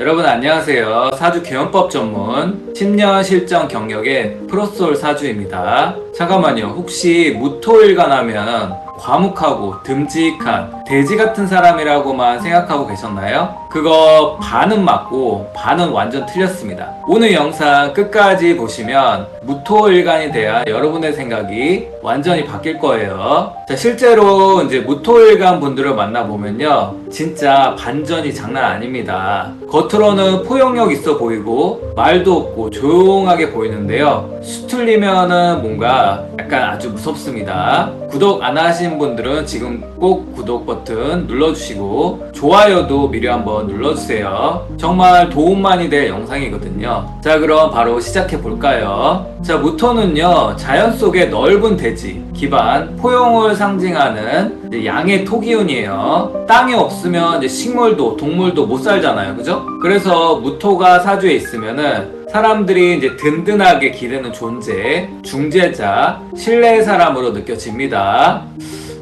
여러분 안녕하세요. 사주 개헌법 전문 10년 실전 경력의 프로솔 사주입니다. 잠깐만요. 혹시 무토일간 하면 과묵하고 듬직한 돼지 같은 사람이라고만 생각하고 계셨나요? 그거 반은 맞고 반은 완전 틀렸습니다. 오늘 영상 끝까지 보시면 무토일간에 대한 여러분의 생각이 완전히 바뀔 거예요. 자, 실제로 이제 무토일간 분들을 만나보면요. 진짜 반전이 장난 아닙니다. 겉으로는 포용력 있어 보이고 말도 없고 조용하게 보이는데요. 수틀리면은 뭔가 약간 아주 무섭습니다. 구독 안 하신 분들은 지금 꼭 구독 버튼 눌러주시고 좋아요도 미리 한번 눌러주세요. 정말 도움 많이 될 영상이거든요. 자 그럼 바로 시작해 볼까요? 자 무토는요 자연 속의 넓은 대지 기반 포용을 상징하는 양의 토기운이에요. 땅이 없 으면 이제 식물도 동물도 못 살잖아요, 그죠? 그래서 무토가 사주에 있으면은 사람들이 이제 든든하게 기르는 존재, 중재자, 신뢰의 사람으로 느껴집니다.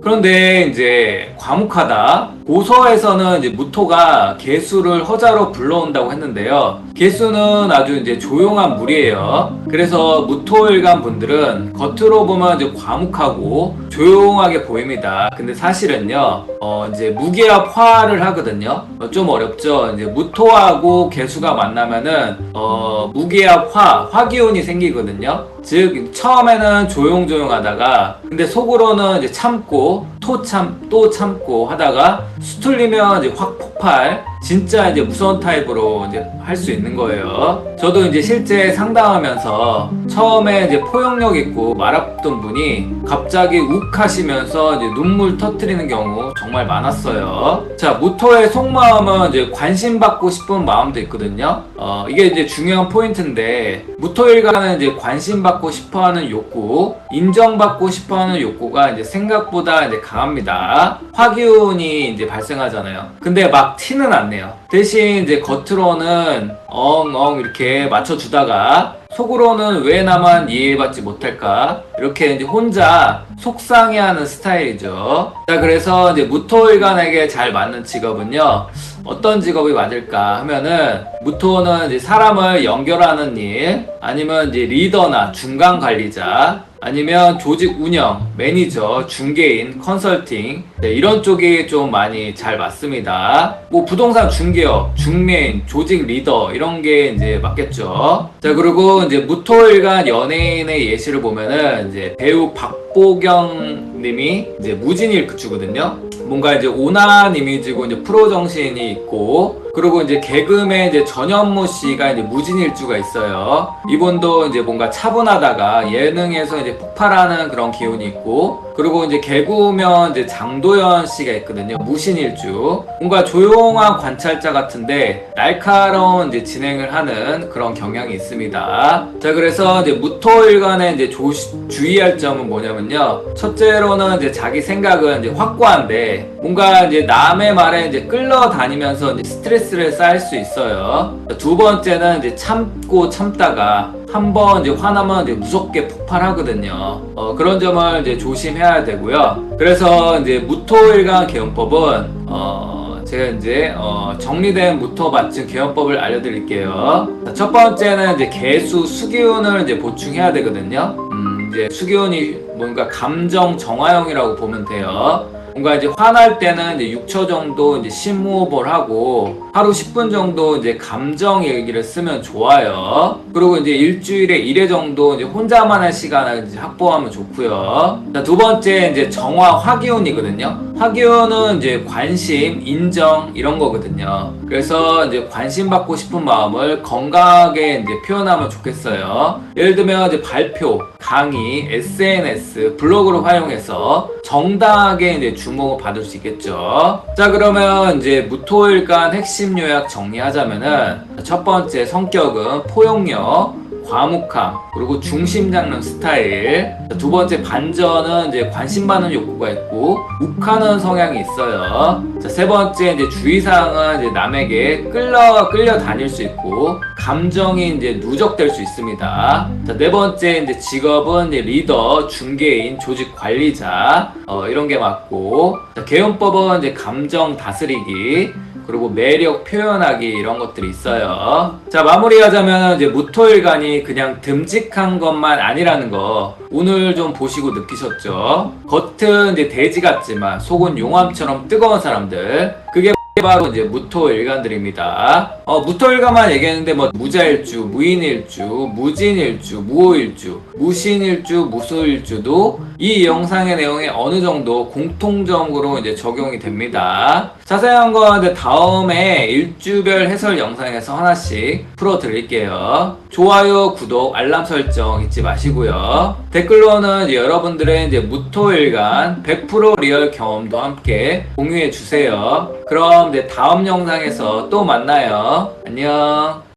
그런데 이제 과묵하다. 고서에서는 이제 무토가 개수를 허자로 불러온다고 했는데요. 개수는 아주 이제 조용한 물이에요. 그래서 무토일간 분들은 겉으로 보면 이제 과묵하고 조용하게 보입니다. 근데 사실은요, 어 이제 무기압 화를 하거든요. 어, 좀 어렵죠. 이제 무토하고 개수가 만나면은 어 무기압 화, 화기운이 생기거든요. 즉 처음에는 조용조용하다가 근데 속으로는 이제 참고 people 또 참 또 참고 하다가 수틀리면 이제 확 폭발 진짜 이제 무서운 타입으로 이제 할 수 있는 거예요. 저도 이제 실제 상담하면서 처음에 이제 포용력 있고 말았던 분이 갑자기 욱 하시면서 이제 눈물 터트리는 경우 정말 많았어요. 자, 무토의 속마음은 이제 관심 받고 싶은 마음도 있거든요. 어, 이게 이제 중요한 포인트인데 무토일간은 이제 관심 받고 싶어 하는 욕구, 인정받고 싶어 하는 욕구가 이제 생각보다 이제 강 합니다. 화기운이 이제 발생하잖아요. 근데 막 티는 안 내요. 대신 이제 겉으로는 엉엉 이렇게 맞춰주다가 속으로는 왜 나만 이해받지 못할까? 이렇게 이제 혼자 속상해하는 스타일이죠. 자, 그래서 이제 무토일간에게 잘 맞는 직업은요. 어떤 직업이 맞을까 하면은 무토는 이제 사람을 연결하는 일, 아니면 이제 리더나 중간 관리자, 아니면 조직 운영, 매니저, 중개인, 컨설팅 네, 이런 쪽이 좀 많이 잘 맞습니다. 뭐 부동산 중개업, 중매인, 조직 리더 이런 게 이제 맞겠죠. 자 그리고 이제 무토일간 연예인의 예시를 보면은 이제 배우 박보경 님이 이제 무진일주거든요. 뭔가 이제 온화한 이미지고 이제 프로 정신이 있고 그리고 이제 개그맨 이제 전현무 씨가 이제 무진일주가 있어요. 이분도 이제 뭔가 차분하다가 예능에서 이제 폭발하는 그런 기운이 있고 그리고 이제 개구면 이제 장도연 씨가 있거든요. 무신일주. 뭔가 조용한 관찰자 같은데 날카로운 이제 진행을 하는 그런 경향이 있습니다. 자, 그래서 이제 무토일간에 이제 조, 주의할 점은 뭐냐면요. 첫째로는 이제 자기 생각은 이제 확고한데 뭔가 이제 남의 말에 이제 끌려다니면서 이제 스트레스를 쌓일 수 있어요. 두 번째는 이제 참고 참다가 한번 이제 화나면 이제 무섭게 폭발하거든요. 어, 그런 점을 이제 조심해야 되고요. 그래서 이제 무토일간 개헌법은 어, 제가 이제 어, 정리된 무토 맞춤 개헌법을 알려드릴게요. 자, 첫 번째는 이제 개수 수기운을 이제 보충해야 되거든요. 음, 이제 수기운이 뭔가 감정 정화형이라고 보면 돼요. 뭔가 이제 화날 때는 이제 6초 정도 이제 심호흡을 하고 하루 10분 정도 이제 감정 얘기를 쓰면 좋아요. 그리고 이제 일주일에 1회 정도 이제 혼자만의 시간을 이제 확보하면 좋고요. 자, 두 번째 이제 정화 화기운이거든요. 화기운은 이제 관심, 인정 이런 거거든요. 그래서 이제 관심 받고 싶은 마음을 건강하게 이제 표현하면 좋겠어요. 예를 들면 이제 발표, 강의, SNS, 블로그를 활용해서 정당하게 이제 주목을 받을 수 있겠죠. 자, 그러면 이제 무토일간 핵심 요약 정리하자면은 첫 번째 성격은 포용력, 과묵함, 그리고 중심 잡는 스타일. 자, 두 번째 반전은 이제 관심 받는 욕구가 있고 욱하는 성향이 있어요. 자, 세 번째 이제 주의사항은 이제 남에게 끌려 끌려 다닐 수 있고 감정이 이제 누적될 수 있습니다. 자, 네 번째 이제 직업은 이제 리더, 중개인, 조직 관리자 어, 이런 게 맞고 자, 개헌법은 이제 감정 다스리기 그리고 매력 표현하기 이런 것들이 있어요. 자, 마무리하자면 이제 무토일간이 그냥 듬직한 것만 아니라는 거 오늘 좀 보시고 느끼셨죠? 겉은 이제 돼지 같지만 속은 용암처럼 뜨거운 사람들. 그게 바로 이제 무토일간들입니다. 어, 무토일간만 얘기했는데 뭐 무자일주, 무인일주, 무진일주, 무호일주, 무신일주, 무소일주도 이 영상의 내용에 어느 정도 공통점으로 이제 적용이 됩니다. 자세한 건 다음에 일주별 해설 영상에서 하나씩 풀어드릴게요. 좋아요, 구독, 알람 설정 잊지 마시고요. 댓글로는 여러분들의 이제 무토일간 100% 리얼 경험도 함께 공유해 주세요. 그럼 이제 다음 영상에서 또 만나요. 안녕.